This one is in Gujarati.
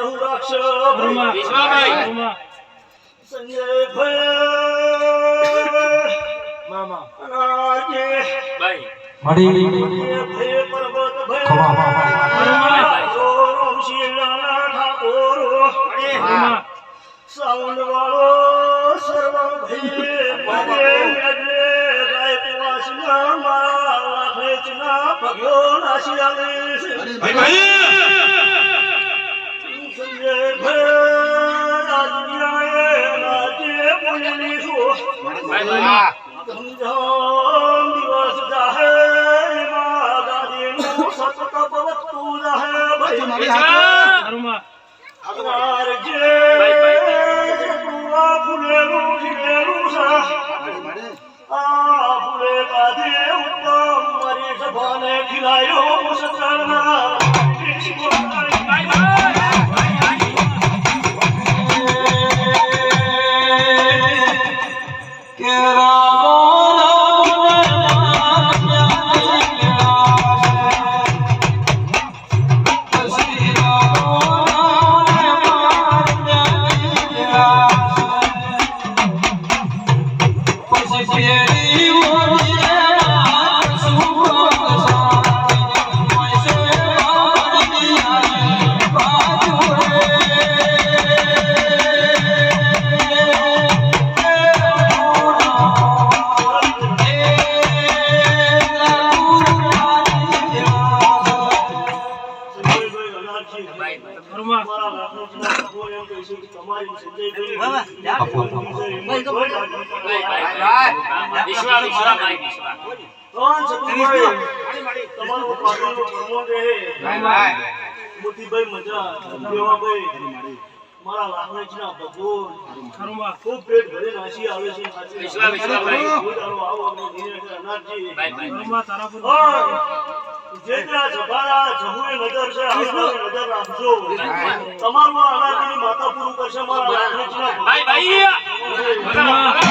જરૂર રાખશે સંજય ભાઈ મામા અનાજે મળી ભય પર્વત ભય. રોમ શિવલાલા ઠાકોર સાઉન્ડ વાળો સર્વ ભય ભય નાસી આવે છું હા સમજામ દિવસ જાહે માં દાદીનું સતત ભવતું જાહે ભાઈ અનાર જે ફૂલેલું મોતીભાઈ મજા દેવાભાઈ મારા લાખનાજીના ભગવાન ખૂબ પેટ ભરી નાસી આવે છે જેટલા જભારા જમુએ નજર છે હવે નજર રાખજો. તમારું આ અનાજની માતા પૂરું કરશે મારા ભાઈ ભાઈ.